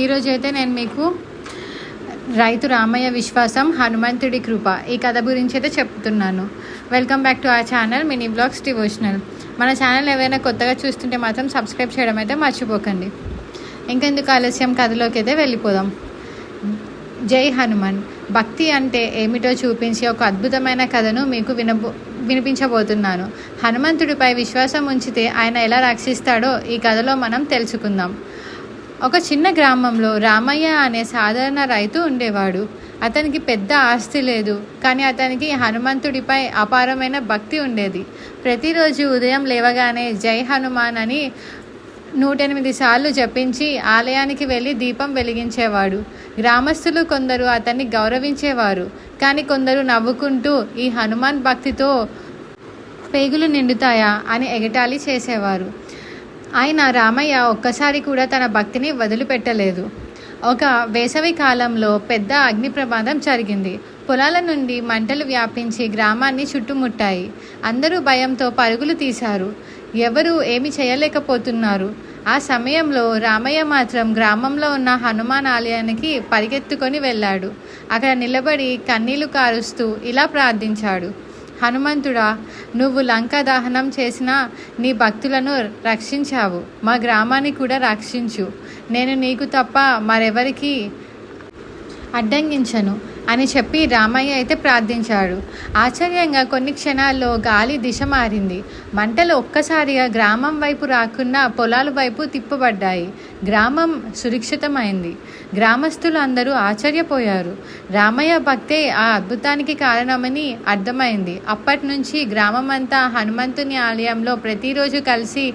ఈరోజు అయితే నేను మీకు రైతు రామయ్య విశ్వాసం హనుమంతుడి కృప ఈ కథ గురించి అయితే చెప్తున్నాను. Welcome back to a channel mini blogs devotional మన ఛానల్ ఏవైనా కొత్తగా చూస్తుంటే మాత్రం సబ్స్క్రైబ్ చేయడం అయితే మర్చిపోకండి. ఇంకెందుకు ఆలస్యం? కథలోకి అయితే వెళ్ళిపోదాం. జై హనుమాన్. భక్తి అంటే ఏమిటో చూపించి ఒక అద్భుతమైన కథను మీకు వినబో వినిపించబోతున్నాను. హనుమంతుడిపై విశ్వాసం ఉంచితే ఆయన ఎలా రక్షిస్తాడో ఈ కథలో మనం తెలుసుకుందాం. ఒక చిన్న గ్రామంలో రామయ్య అనే సాధారణ రైతు ఉండేవాడు. అతనికి పెద్ద ఆస్తి లేదు కానీ అతనికి హనుమంతుడిపై అపారమైన భక్తి ఉండేది. ప్రతిరోజు ఉదయం లేవగానే జై హనుమాన్ అని నూటెనిమిది సార్లు జపించి ఆలయానికి వెళ్ళి దీపం వెలిగించేవాడు. గ్రామస్తులు కొందరు అతన్ని గౌరవించేవారు కానీ కొందరు నవ్వుకుంటూ ఈ హనుమాన్ భక్తితో పేగులు నిండుతాయా అని ఎగటాళి చేసేవారు. ఆయన రామయ్య ఒక్కసారి కూడా తన భక్తిని వదిలిపెట్టలేదు. ఒక వేసవి కాలంలో పెద్ద అగ్ని ప్రమాదం జరిగింది. పొలాల నుండి మంటలు వ్యాపించి గ్రామాన్ని చుట్టుముట్టాయి. అందరూ భయంతో పరుగులు తీశారు. ఎవరు ఏమి చేయలేకపోతున్నారు. ఆ సమయంలో రామయ్య మాత్రం గ్రామంలో ఉన్న హనుమాన్ ఆలయానికి పరిగెత్తుకొని వెళ్ళాడు. అక్కడ నిలబడి కన్నీళ్ళు కారుస్తూ ఇలా ప్రార్థించాడు. హనుమంతుడా నువ్వు లంక దహనం చేసిన నీ భక్తులను రక్షించావు. మా గ్రామాన్ని కూడా రక్షించు. నేను నీకు తప్ప మరెవరికి అడ్డంగించను అని చెప్పి రామయ్య అయితే ప్రార్థించాడు. ఆశ్చర్యంగా కొన్ని క్షణాల్లో గాలి దిశ మారింది. మంటలు ఒక్కసారిగా గ్రామం వైపు రాకుండా పొలాల వైపు తిప్పబడ్డాయి. గ్రామం సురక్షితమైంది. గ్రామస్తులు అందరూ ఆశ్చర్యపోయారు. రామయ్య భక్తే ఆ అద్భుతానికి కారణమని అర్థమైంది. అప్పటి నుంచి గ్రామం అంతా హనుమంతుని ఆలయంలో ప్రతిరోజు కలిసి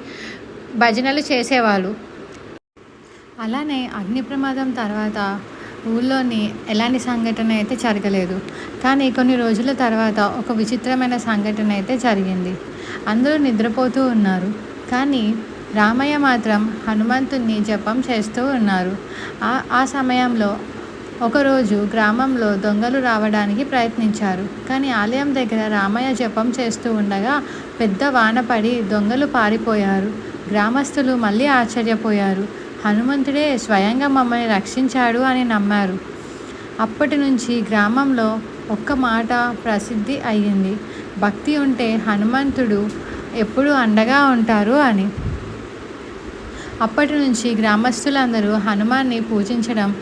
భజనలు చేసేవాళ్ళు. అలానే అగ్ని ప్రమాదం తర్వాత ఊళ్ళోని ఎలాంటి సంఘటన అయితే జరగలేదు. కానీ కొన్ని రోజుల తర్వాత ఒక విచిత్రమైన సంఘటన అయితే జరిగింది. అందరూ నిద్రపోతూ ఉన్నారు. కానీ రామయ్య మాత్రం హనుమంతుణ్ణి జపం చేస్తూ ఉన్నారు. ఆ ఆ సమయంలో ఒకరోజు గ్రామంలో దొంగలు రావడానికి ప్రయత్నించారు. కానీ ఆలయం దగ్గర రామయ్య జపం చేస్తూ ఉండగా పెద్ద వాన పడి దొంగలు పారిపోయారు. గ్రామస్తులు మళ్ళీ ఆశ్చర్యపోయారు. హనుమంతుడే స్వయంగా మమ్మల్ని రక్షించాడు అని నమ్మారు. అప్పటి నుంచి గ్రామంలో ఒక్క మాట ప్రసిద్ధి అయ్యింది. భక్తి ఉంటే హనుమంతుడు ఎప్పుడు అండగా ఉంటారు అని. అప్పటి నుంచి గ్రామస్తులందరూ హనుమాన్ని పూజించడం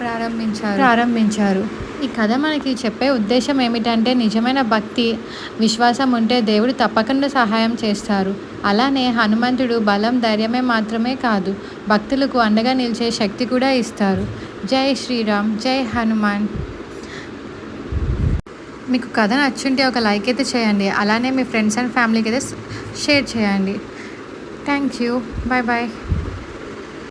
ప్రారంభించారు. ప్రారంభించారు. ఈ కథ మనకి చెప్పే ఉద్దేశం ఏమిటంటే నిజమైన భక్తి విశ్వాసం ఉంటే దేవుడు తప్పకుండా సహాయం చేస్తారు. అలానే హనుమంతుడు బలం ధైర్యమే మాత్రమే కాదు భక్తులకు అండగా నిలిచే శక్తి కూడా ఇస్తారు. జై శ్రీరామ్ జై హనుమాన్. మీకు కథ నచ్చుంటే ఒక లైక్ అయితే చేయండి. అలానే మీ ఫ్రెండ్స్ అండ్ ఫ్యామిలీకి అయితే షేర్ చేయండి. Thank you. Bye bye